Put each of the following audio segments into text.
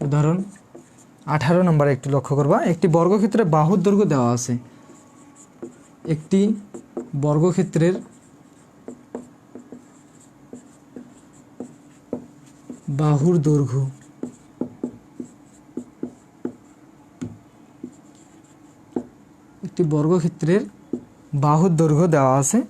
উদাহরণ, আঠারো নম্বরে একটু লক্ষ্য করবা, একটি বর্গক্ষেত্রে বাহুর দৈর্ঘ্য দেওয়া আছে। একটি বর্গক্ষেত্রের বাহুর দৈর্ঘ্য। একটি বর্গক্ষেত্রের বাহুর দৈর্ঘ্য দেওয়া আছে।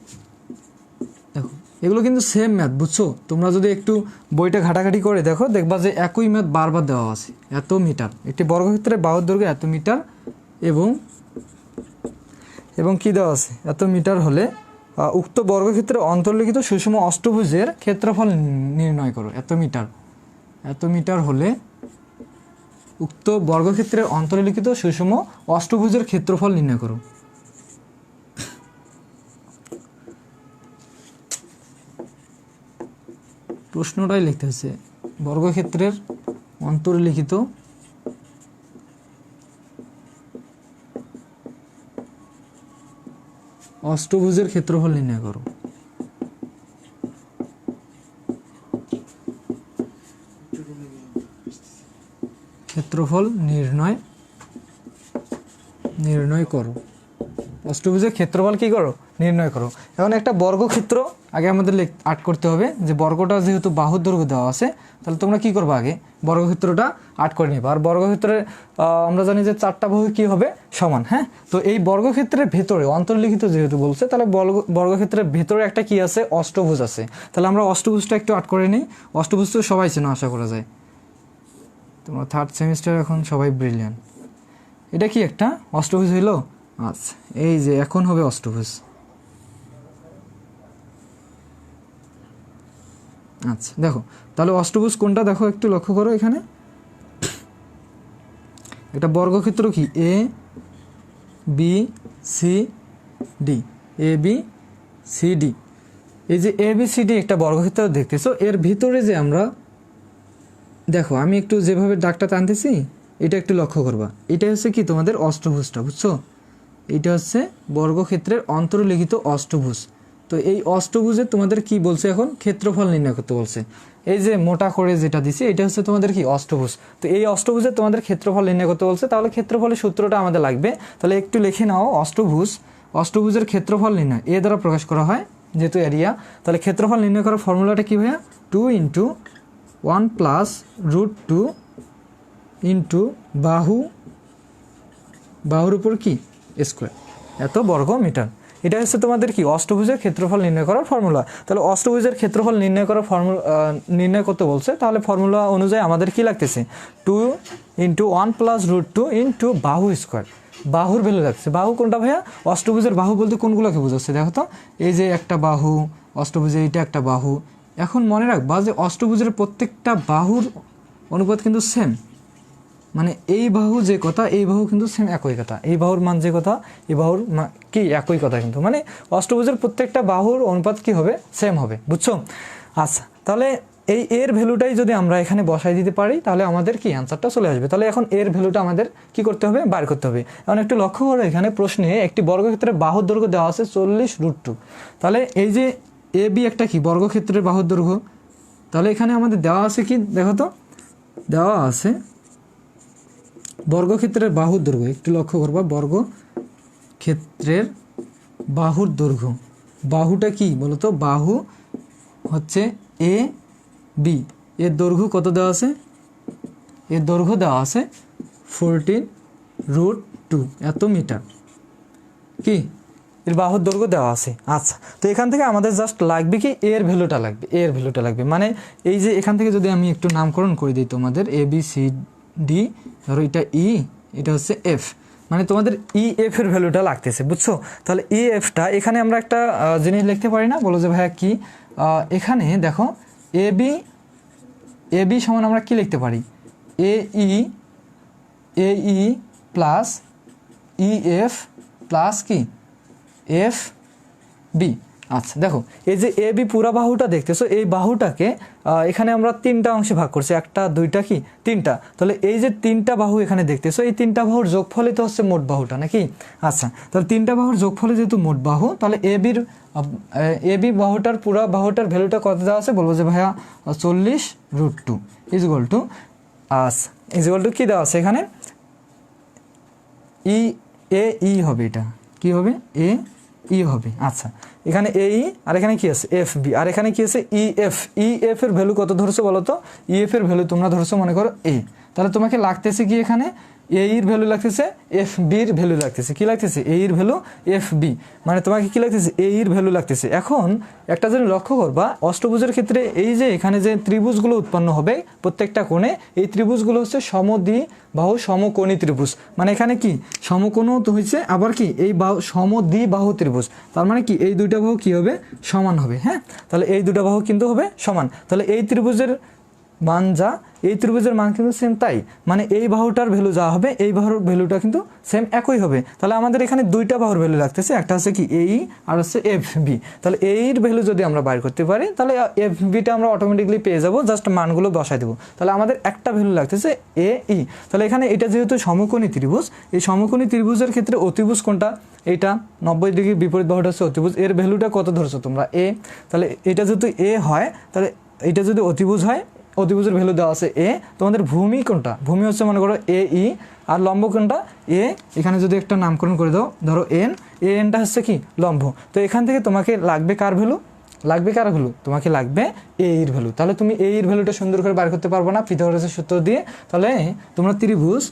এগুলো কিন্তু সেম ম্যাথ বুঝছ? তোমরা যদি একটু বইটা ঘাটাঘাটি করে দেখো, দেখবা যে একই ম্যাথ বারবার দেওয়া আছে। এত মিটার একটি বর্গক্ষেত্রে বাহুর দৈর্ঘ্য এত মিটার এবং এবং কি দেওয়া আছে? এত মিটার হলে উক্ত বর্গক্ষেত্রে অন্তর্লিখিত সুষম অষ্টভুজের ক্ষেত্রফল নির্ণয় করো। এত মিটার এত মিটার হলে উক্ত বর্গক্ষেত্রের অন্তর্লিখিত সুষম অষ্টভুজের ক্ষেত্রফল নির্ণয় করো। প্রশ্নটাই লিখতে হচ্ছে বর্গক্ষেত্রের অন্তর্লিখিত অষ্টভুজের ক্ষেত্রফল নির্ণয় করো। ক্ষেত্রফল নির্ণয় নির্ণয় করো। অষ্টভুজের ক্ষেত্রফল কি করো? নির্ণয় করো। এখন একটা বর্গক্ষেত্র আগে আমাদের আট করতে হবে যে বর্গটা যেহেতু বাহুর দৈর্ঘ্য দেওয়া আছে তাহলে তোমরা কি করবে আগে? বর্গক্ষেত্রটা আট করে নেবে। আর বর্গক্ষেত্রের আহ, আমরা জানি যে চারটা বাহু কি হবে? সমান হ্যাঁ? তো এই বর্গক্ষেত্রের ভেতরে অন্তর্লিখিত যেহেতু বলছে তাহলে বর্গ- বর্গক্ষেত্রের ভেতরে একটা কি আছে? অষ্টভুজ আছে। তাহলে আমরা অষ্টভুজটা একটু আট করে নিই। অষ্টভুজ তো সবাই চেনো আশা করা যায়। তোমরা থার্ড সেমিস্টার এখন সবাই ব্রিলিয়ান এটা কি একটা? অষ্টভুজ হইল? আচ্ছা এই যে এখন হবে অষ্টভুজ। আচ্ছা দেখো, তাহলে অষ্টভুজ কোনটা? দেখো, একটু লক্ষ্য করো এখানে। এটা বর্গক্ষেত্র কি? A B C D A B C D এই যে এ বি সি ডি একটা বর্গক্ষেত্র দেখতেছো, এর ভিতরে যে আমরা, দেখো, আমি একটু যেভাবে ডাকটা টানতেছি, এটা একটু লক্ষ্য করবা। এটা হচ্ছে কি তোমাদের অষ্টভুজটা, বুঝছ? এটা হচ্ছে বর্গক্ষেত্রের অন্তর্লিখিত অষ্টভুজ। তো এই অষ্টভুজে তোমাদের কি বলছে এখন? ক্ষেত্রফল নির্ণয় করতে বলছে। এই যে মোটা করে যেটা দিছে, এটা হচ্ছে তোমাদের কি? অষ্টভুজ। তো এই অষ্টভুজে তোমাদের ক্ষেত্রফল নির্ণয় করতে বলছে। তাহলে ক্ষেত্রফলের সূত্রটা আমাদের লাগবে। তাহলে একটু লিখে নাও, অষ্টভুজ। অষ্টভুজের ক্ষেত্রফল নির্ণয়। এ দ্বারা প্রকাশ করা হয়, যেহেতু এরিয়া তাহলে ক্ষেত্রফল নির্ণয় করার ফর্মুলাটা কি ভাইয়া? Two into one plus root two into বাহু। বাহুর উপর কি? স্কোয়ার এত বর্গ মিটার এটা হচ্ছে তোমাদের কি? অষ্টভুজের ক্ষেত্রফল নির্ণয় করার ফর্মুলা তাহলে অষ্টভুজের ক্ষেত্রফল নির্ণয় করার ফর্মুলা নির্ণয় করতে বলছে, তাহলে ফর্মুলা অনুযায়ী আমাদের কি লাগতেছে? Two into one plus root two into বাহু স্কোয়ার বাহুর ভ্যালু লাগছে। বাহু কোনটা ভাইয়া? অষ্টভুজের বাহু বলতে কোনগুলোকে বোঝাচ্ছে? দেখো তো, এই যে একটা বাহু, অষ্টভুজে এইটা একটা বাহু। এখন মনে রাখবা যে অষ্টভুজের প্রত্যেকটা বাহুর অনুপাত কিন্তু সেম মানে এই বাহু যে কথা, এই বাহু কিন্তু সেম একই কথা। এই বাহুর মান যে কথা, এই বাহুর কি একই কথা কিন্তু। মানে অষ্টভুজের প্রত্যেকটা বাহুর অনুপাত কি হবে? সেম হবে। বুঝছ? আচ্ছা তাহলে এই এর ভ্যালুটাই যদি আমরা এখানে বসাই দিতে পারি, তাহলে আমাদের কি অ্যান্সারটা চলে আসবে? তাহলে এখন এর ভ্যালুটা আমাদের কি করতে হবে? বার করতে হবে। এখন একটু লক্ষ্য করো এখানে প্রশ্নে একটি বর্গক্ষেত্রের বাহুর দৈর্ঘ্য দেওয়া আছে চল্লিশ রুট টু তাহলে এই যে এ বি একটা কি? বর্গক্ষেত্রের বাহুর দৈর্ঘ্য। তাহলে এখানে আমাদের দেওয়া আছে কি? দেখো তো। দেওয়া আছে বর্গক্ষেত্রের বাহুর দৈর্ঘ্য, একটু লক্ষ্য করবা, বর্গ ক্ষেত্রের বাহুর দৈর্ঘ্য। বাহুটা কি বলতো? বাহু হচ্ছে এ বি এর দৈর্ঘ্য কত দেওয়া আছে? এর দৈর্ঘ্য দেওয়া আছে ফোরটিন রুট টু এত মিটার। কি? এর বাহুর দৈর্ঘ্য দেওয়া আছে। আচ্ছা তো এখান থেকে আমাদের জাস্ট লাগবে কি? এর ভ্যালুটা লাগবে এর ভ্যালুটা লাগবে। মানে এই যে এখান থেকে যদি আমি একটু নামকরণ করে দিই তোমাদের এ বি সি ডি, ধরো এটা ই এটা হচ্ছে এফ মানে তোমাদের ই এফ এর ভ্যালুটা লাগতেছে, বুঝছ? তাহলে ই এফটা এখানে আমরা একটা জিনিস লিখতে পারি না? বলো যে ভাইয়া কি? এখানে দেখো এ বি এ বি সমান আমরা কি লিখতে পারি? A E A E plus E F plus কি? এফ বি আচ্ছা দেখো, এই যে এ বি পুরা বাহুটা দেখতেছো এই বাহুটাকে এখানে আমরা তিনটা অংশে ভাগ করছি, একটা, দুইটা কি? তিনটা। তাহলে এই যে তিনটা বাহু এখানে দেখতেছো এই তিনটা বাহুর যোগফলই তো হচ্ছে মোট বাহুটা, নাকি? আচ্ছা তাহলে তিনটা বাহুর যোগফলে যেহেতু মোট বাহু, তাহলে এ বির এ বি বাহুটার পুরা বাহুটার ভ্যালুটা কত দেওয়া আছে? বলব যে ভাইয়া, চল্লিশ root two is equal to as is equal to কী দেওয়া আছে এখানে? ই, এ, ই হবে এটা। কি হবে? এ ই হবে আচ্ছা। এখানে এই আর এখানে কি আছে? F B. আর এখানে কি আছে? E F. ই এফ এর ভ্যালু কত ধরছো বলো তো? ই এফ এর ভ্যালু তোমরা ধরছো মনে করো এ। তাহলে তোমাকে লাগতেছে কি এখানে? এ এর ভ্যালু লাগতেছে এফ বির ভ্যালু লাগতেছে। কি লাগতেছে? এ এর ভ্যালু এফ বি মানে তোমাকে কি লাগতেছে? এ এর ভ্যালু লাগতেছে। এখন একটা যদি লক্ষ্য করবা, অষ্টভুজের ক্ষেত্রে এই যে এখানে যে ত্রিভুজগুলো উৎপন্ন হবে প্রত্যেকটা কোণে, এই ত্রিভুজগুলো হচ্ছে সমদ্বি বাহু সমকোণী ত্রিভুজ। মানে এখানে কি? সমকোণও তো হয়েছে, আবার কি? এই বাহু, সমদ্বি বাহু ত্রিভুজ। তার মানে কি? এই দুইটা বাহু কি হবে? সমান হবে হ্যাঁ? তাহলে এই দুটো বাহু কিন্তু হবে সমান। তাহলে এই ত্রিভুজের মান যা, এই ত্রিভুজের মান কিন্তু সেম তাই। মানে এই বাহুটার ভ্যালু যা হবে, এই বাহুর ভ্যালুটা কিন্তু সেম একই হবে। তাহলে আমাদের এখানে দুইটা বাহুর ভ্যালু লাগতেছে, একটা হচ্ছে কি এই আর হচ্ছে এফ বি তাহলে এইর ভ্যালু যদি আমরা বাইর করতে পারি, তাহলে এফ বিটা আমরা অটোমেটিকলি পেয়ে যাব জাস্ট মানগুলো বসাই দেবো। তাহলে আমাদের একটা ভ্যালু লাগতেছে এ ই তাহলে এখানে এটা যেহেতু সমকোণী ত্রিভুজ, এই সমকোণী ত্রিভুজের ক্ষেত্রে অতিভুজ কোনটা? এইটা নব্বই ডিগ্রি বিপরীত বাহুটা হচ্ছে অতিভুজ। এর ভ্যালুটা কত ধরছো তোমরা? এ তাহলে এটা যেহেতু এ হয়, তাহলে এটা যদি অতিভুজ হয় অতিভুজের ভ্যালু দেওয়া আছে এ, তোমাদের ভূমি কোনটা? ভূমি হচ্ছে, মনে করো, এ, ই, আর লম্ব কোনটা? এ, এখানে যদি একটা নামকরণ করে দাও, ধরো এন, এ, এনটা হচ্ছে কি? লম্ব। তো এখান থেকে তোমাকে লাগবে কার ভ্যালু? লাগবে কার ভ্যালু? তোমাকে লাগবে এ এর ভ্যালু। তাহলে তুমি এ এর ভ্যালুটা সুন্দর করে বার করতে পারব না, পিথাগোরাসের সূত্র দিয়ে। তাহলে তোমরা ত্রিভুজ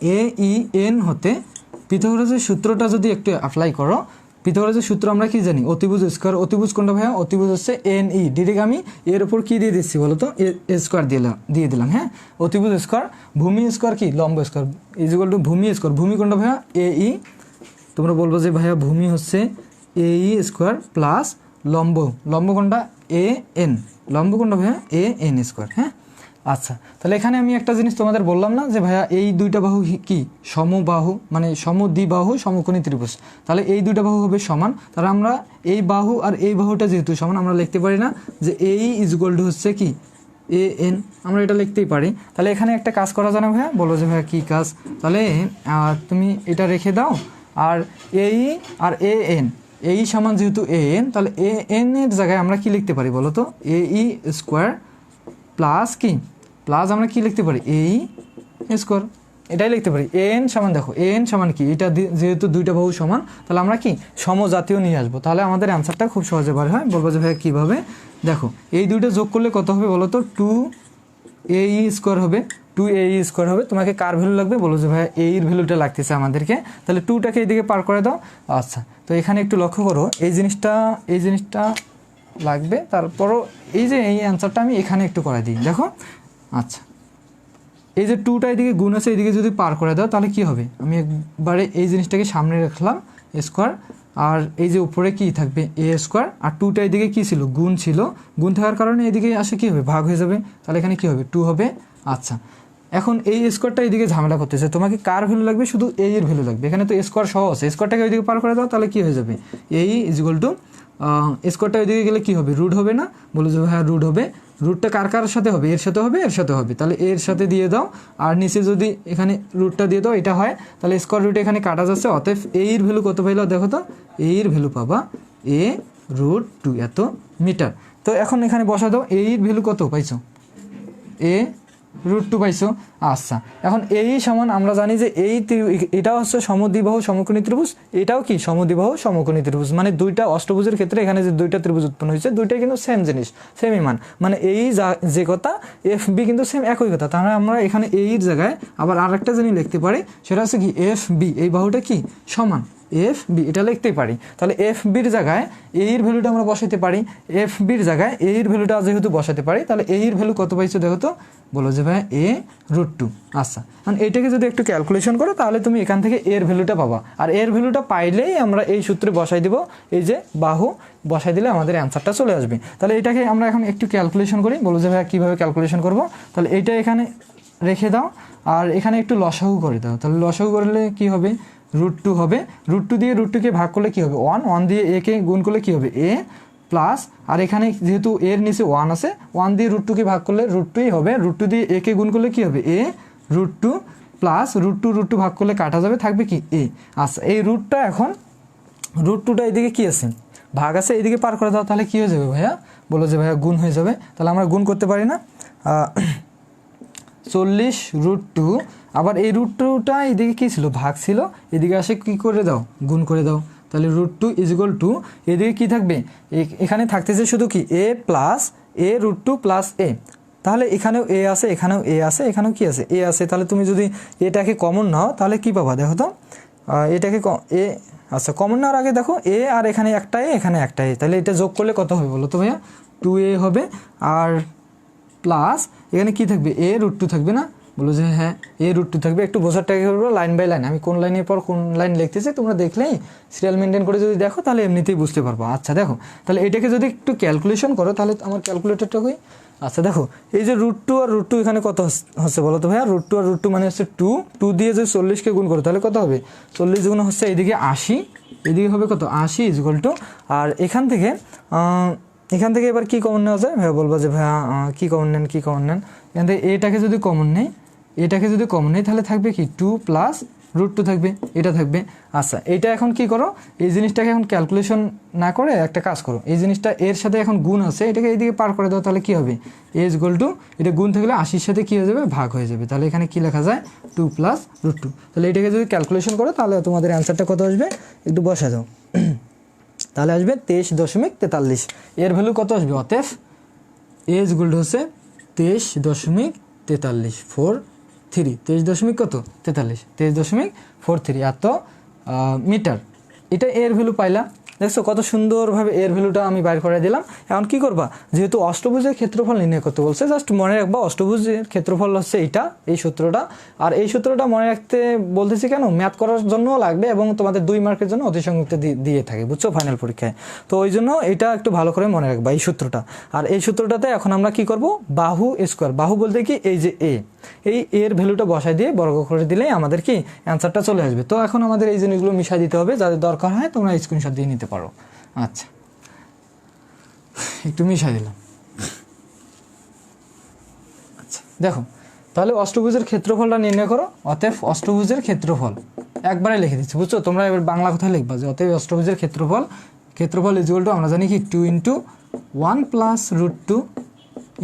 এ, ই, এন হতে পিথাগোরাসের সূত্রটা যদি একটু অ্যাপ্লাই করো পিথাগোরাসের সূত্র আমরা কি জানি? অতিভুজ স্কোয়ার অতিভুজ কোনটা ভাইয়া, অতিভুজ হচ্ছে এন ই ডিরেক্ট আমি, এর উপর কি দিয়ে দিচ্ছি বলো তো এ স্কোয়ার দিলাম দিয়ে দিলাম হ্যাঁ? অতিভুজ স্কোয়ার ভূমি স্কোয়ার কি? লম্ব স্কোয়ার ইজিকাল টু ভূমি স্কোয়ার ভূমি কোনটা ভাইয়া এ ই তোমরা বলব যে ভাইয়া ভূমি হচ্ছে এ ই স্কোয়ার প্লাস লম্ব। লম্ব কোনটা এ এন লম্ব কোনটা ভাইয়া এ এন স্কোয়ার হ্যাঁ? আচ্ছা তাহলে এখানে আমি একটা জিনিস তোমাদের বললাম না যে ভাইয়া এই দুইটা বাহু কি? সমবাহু মানে সমদ্বিবাহু, সমকোণী ত্রিভুজ। তাহলে এই দুইটা বাহু হবে সমান। তাহলে আমরা এই বাহু আর এই বাহুটা যেহেতু সমান, আমরা লিখতে পারি না যে এই ইজ ইকুয়াল হচ্ছে কি? এ এন আমরা এটা লিখতেই পারি। তাহলে এখানে একটা কাজ করা যায় না ভাইয়া? বলো যে ভাইয়া কী কাজ? তাহলে তুমি এটা রেখে দাও। আর এই আর এ এন এই সমান যেহেতু এ এন তাহলে এ এন এর জায়গায় আমরা কি লিখতে পারি বলো তো? এ ই স্কোয়ার প্লাস কি? প্লাস আমরা কি লিখতে পারি? এই স্কোয়ার। এটাই লিখতে পারি। এন সমান দেখো, এন সমান কি? এটা যেহেতু দুইটা বাহু সমান, তাহলে আমরা কি? সমজাতীয় নিয়ে আসব। তাহলে আমাদের অ্যান্সারটা খুব সহজে বার হয়। বলব যে ভাই কীভাবে? দেখো, এই দুইটা যোগ করলে কত হবে বলো তো? টু এ স্কোয়ার হবে। টু এ স্কোয়ার হবে। তোমাকে কার ভ্যালু লাগবে? বলো যে ভাই এই এর ভ্যালুটা লাগতেছে আমাদেরকে। তাহলে টুটাকে এইদিকে পার করে দাও। আচ্ছা তো এখানে একটু লক্ষ্য করো। এই জিনিসটা এই জিনিসটা লাগবে। তারপরও এই যে এই অ্যান্সারটা আমি এখানে একটু করে দিই। দেখো আচ্ছা। এই যে টুটা এদিকে গুণ আছে, এদিকে যদি পার করে দাও, তাহলে কি হবে? আমি একবারে এই জিনিসটাকে সামনে রাখলাম স্কোয়ার আর এই যে উপরে কি থাকবে? এ স্কোয়ার আর টুটা এদিকে কি ছিল? গুণ ছিল। গুণ থাকার কারণে এদিকে আসে কি হবে? ভাগ হয়ে যাবে। তাহলে এখানে কি হবে? টু হবে। আচ্ছা। এখন এই স্কোয়ারটা এদিকে ঝামেলা করতেছে। তোমাকে কার ভ্যালু লাগবে? শুধু এই এর ভ্যালু লাগবে। এখানে তো স্কোয়ার সহ আছে স্কোয়ারটাকে ওইদিকে পার করে দাও, তাহলে কি হয়ে যাবে? এই ইজ ইকুয়াল টু স্কোয়ারটা ওইদিকে গেলে কি হবে? রুট হবে না? বলে যে হ্যাঁ রুট হবে। রুটটা কার কার সাথে হবে? এর সাথে হবে, এর সাথে হবে। তাহলে এর সাথে দিয়ে দাও। আর নিচে যদি এখানে রুটটা দিয়ে দাও, এটা হয়। তাহলে স্কোয়ার রুট এখানে কাটা যাচ্ছে। অতএব এর ভ্যালু কত পাইলো? দেখো তো। এর ভ্যালু পাবা এ রুট টু এত মিটার তো এখন এখানে বসা দাও। এর ভ্যালু কত পাইছো? এ রুট টু পাইছো? আচ্ছা। এখন এই সমান আমরা জানি যে এই এটাও হচ্ছে সমদ্বিবাহু সমকোণী ত্রিভুজ, এটাও কি? সমদ্বিবাহু সমকোণী ত্রিভুজ। মানে দুইটা অষ্টভুজের ক্ষেত্রে এখানে যে দুইটা ত্রিভুজ উৎপন্ন হয়েছে, দুইটাই কিন্তু সেম জিনিস সেমই মান মানে এই যা- কথা এফ বি কিন্তু সেম একই কথা। তাহলে আমরা এখানে এই জায়গায় আবার আরেকটা জিনিস লিখতে পারি, সেটা হচ্ছে কি এফ বি এই বাহুটা কি? সমান। এফ বি এটা লিখতে পারি। তাহলে এফ বির জায়গায় এর ভ্যালুটা আমরা বসাতে পারি। এফ বির জায়গায় এর ভ্যালুটা যেহেতু বসাতে পারি, তাহলে এর ভ্যালু কত পাইছো দেখো তো? বলো যে ভাই এ রুট টু আচ্ছা কারণ এইটাকে যদি একটু ক্যালকুলেশন করো, তাহলে তুমি এখান থেকে এর ভ্যালুটা পাবা। আর এর ভ্যালুটা পাইলেই আমরা এই সূত্রে বসাই দিব, এই যে বাহু, বসাই দিলে আমাদের অ্যান্সারটা চলে আসবে। তাহলে এটাকে আমরা এখন একটু ক্যালকুলেশন করি। বলো যে ভাই কীভাবে ক্যালকুলেশন করব? তাহলে এইটা এখানে রেখে দাও। আর এখানে একটু লসাগু করে দাও। তাহলে লসাগু করলে কি হবে? রুট টু হবে। রুট টু দিয়ে রুট টুকে ভাগ করলে কি হবে? ওয়ান ওয়ান দিয়ে একে গুণ করলে কি হবে? এ প্লাস আর এখানে যেহেতু এর নিচে ওয়ান আছে ওয়ান দিয়ে রুট টুকে ভাগ করলে রুট টুই হবে। রুট টু দিয়ে একে গুণ করলে কি হবে? A root two plus root two root two ভাগ করলে কাটা যাবে, থাকবে কি? এ আচ্ছা এই রুটটা এখন রুট টুটা এদিকে কি আছে? ভাগ আছে, এইদিকে পার করে দাও, তাহলে কি হয়ে যাবে ভাইয়া? বলো যে ভাইয়া গুণ হয়ে যাবে। তাহলে আমরা গুণ করতে পারি না। চল্লিশ রুট টু আবার এই রুট টুটা এদিকে কী ছিল? ভাগ ছিল। এদিকে আসে কী করে দাও? গুণ করে দাও। তাহলে root two is equal to এদিকে কী থাকবে? এখানে থাকতেছে শুধু কি? A plus A root two plus A তাহলে এখানেও এ আছে, এখানেও এ আছে, এখানেও কি আছে? এ আছে। তাহলে তুমি যদি এটাকে কমন নাও, তাহলে কি পাবা? দেখো তো। এটাকে এ আচ্ছা কমন নেওয়ার আগে দেখো এ আর এখানে একটা এ এখানে একটা এ তাহলে এটা যোগ করলে কত হবে বলো তো ভাইয়া? টু এ হবে। আর প্লাস এখানে কি থাকবে? এ রুট টু থাকবে না? বলো যে হ্যাঁ এ রুট টু থাকবে। একটু বোঝার ট্রাই করব লাইন বাই লাইন আমি কোন লাইনের পর কোন লাইন লিখতেছি, তোমরা দেখলেই সিরিয়াল মেনটেন করে যদি দেখো, তাহলে এমনিতেই বুঝতে পারব। আচ্ছা দেখো। তাহলে এটাকে যদি একটু ক্যালকুলেশন করো, তাহলে আমার ক্যালকুলেটরটা কই? আচ্ছা দেখো। এই যে রুট টু আর রুট টু এখানে কত হচ্ছে বলো তো ভাইয়া? রুট টু আর রুট টু মানে হচ্ছে টু টু দিয়ে যদি চল্লিশকে গুণ করো, তাহলে কত হবে? চল্লিশ গুণ হচ্ছে এইদিকে আশি। এদিকে হবে কত? আশি ইজুয়াল টু আর এখান থেকে এখান থেকে এবার কি কমন নেওয়া যায়? ভাইয়া বলব যে, ভাইয়া কি কমন নেন, কি কমন নেন? এখান থেকে এটাকে যদি কমন নেই, এটাকে যদি কমন নেই, তাহলে থাকবে কি? টু প্লাস রুট টু থাকবে, এটা থাকবে। আচ্ছা এটা এখন কি করো? এই জিনিসটাকে এখন ক্যালকুলেশন না করে একটা কাজ করো। এই জিনিসটা এর সাথে এখন গুণ আছে, এটাকে এইদিকে পার করে দাও, তাহলে কি হবে? এজ গোল টু এটা গুণ থাকলে আশির সাথে কি হয়ে যাবে? ভাগ হয়ে যাবে। তাহলে এখানে কি লেখা যায়? টু প্লাস রুট টু তাহলে এটাকে যদি ক্যালকুলেশন করো, তাহলে তোমাদের অ্যান্সারটা কত আসবে? একটু বসা দাও। তাহলে আসবে তেইশ দশমিক তেতাল্লিশ। এর ভ্যালু কত আসবে? অতএব এজ গোল্ড হচ্ছে তেইশ দশমিক তেতাল্লিশ ফোর থ্রি তেইশ দশমিক কত? তেতাল্লিশ। তেইশ দশমিক ফোর থ্রি এত মিটার এটা এর ভ্যালু পাইলা। দেখছ কত সুন্দরভাবে এর ভ্যালুটা আমি বাইর করে দিলাম। এখন কি করবা? যেহেতু অষ্টভুজের ক্ষেত্রফল নির্ণয় করতে বলছে জাস্ট মনে রাখবা অষ্টভুজের ক্ষেত্রফল হচ্ছে এইটা, এই সূত্রটা। আর এই সূত্রটা মনে রাখতে বলতেছি কেন? ম্যাথ করার জন্যও লাগবে এবং তোমাদের দুই মার্কের জন্য অতি সংযুক্ত দিয়ে থাকে, বুঝছ? ফাইনাল পরীক্ষায়। তো ওই জন্য এটা একটু ভালো করে মনে রাখবা, এই সূত্রটা। আর এই সূত্রটাতে এখন আমরা কি করব? বাহু স্কোয়ার বাহু বলতে কি? এই যে এ এই এর ভ্যালুটা বসায় দিয়ে বর্গ করে দিলেই আমাদের কি? অ্যান্সারটা চলে আসবে। তো এখন আমাদের এই জিনিসগুলো মিশাই দিতে হবে, যাদের দরকার হয় তোমরা স্ক্রিনশট দিয়ে নিতে আচ্ছা। একটু মিশাই দিলাম। আচ্ছা দেখো, তাহলে অষ্টভুজের ক্ষেত্রফলটা নির্ণয় করো, অতএব অষ্টভুজের ক্ষেত্রফল। একবারে লিখে দিচ্ছি, বুঝছ? তোমরা এবার বাংলা কথা লিখবা যে অতএব অষ্টভুজের ক্ষেত্রফল ক্ষেত্রফল ইজুয়াল টু আমরা জানি কি two into one plus root two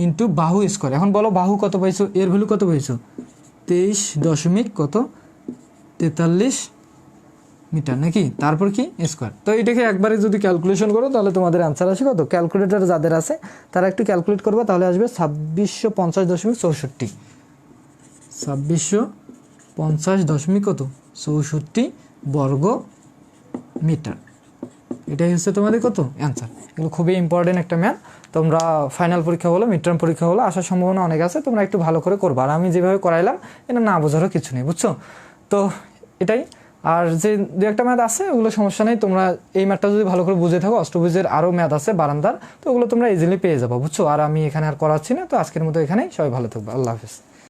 into বাহু স্কোয়ার এখন বলো বাহু কত পাইছো? এর ভ্যালু কত পাইছো? তেইশ দশমিক কত? তেতাল্লিশ মিটার, নাকি? তারপর কি? স্কোয়ার তো এটাকে একবারে যদি ক্যালকুলেশন করো, তাহলে তোমাদের অ্যান্সার আসে কত? ক্যালকুলেটর যাদের আছে, তারা একটু ক্যালকুলেট করবে, তাহলে আসবে ছাব্বিশশো পঞ্চাশ দশমিক চৌষট্টি। ছাব্বিশশো পঞ্চাশ দশমিক কত? চৌষট্টি বর্গ মিটার। এটাই হচ্ছে তোমাদের কত? অ্যান্সার এগুলো খুবই ইম্পর্টেন্ট একটা ম্যাথ তোমরা ফাইনাল পরীক্ষা হলো মিড টার্ম পরীক্ষা হলো, আসার সম্ভাবনা অনেক আছে, তোমরা একটু ভালো করে করবা। আর আমি যেভাবে করাইলাম, এটা না বোঝারও কিছু নেই, বুঝছ? তো এটাই। আর যে দু একটা ম্যাথ আছে, ওগুলো সমস্যা নেই। তোমরা এই ম্যাথটা যদি ভালো করে বুঝে থাকো, অষ্টভুজের আরও ম্যাথ আছে, বারান্দার, তো ওগুলো তোমরা ইজিলি পেয়ে যাব, বুঝছ? আর আমি এখানে আর করাচ্ছি না, তো আজকের মতো এখানেই। সবাই ভালো থাকব। আল্লাহ হাফিজ।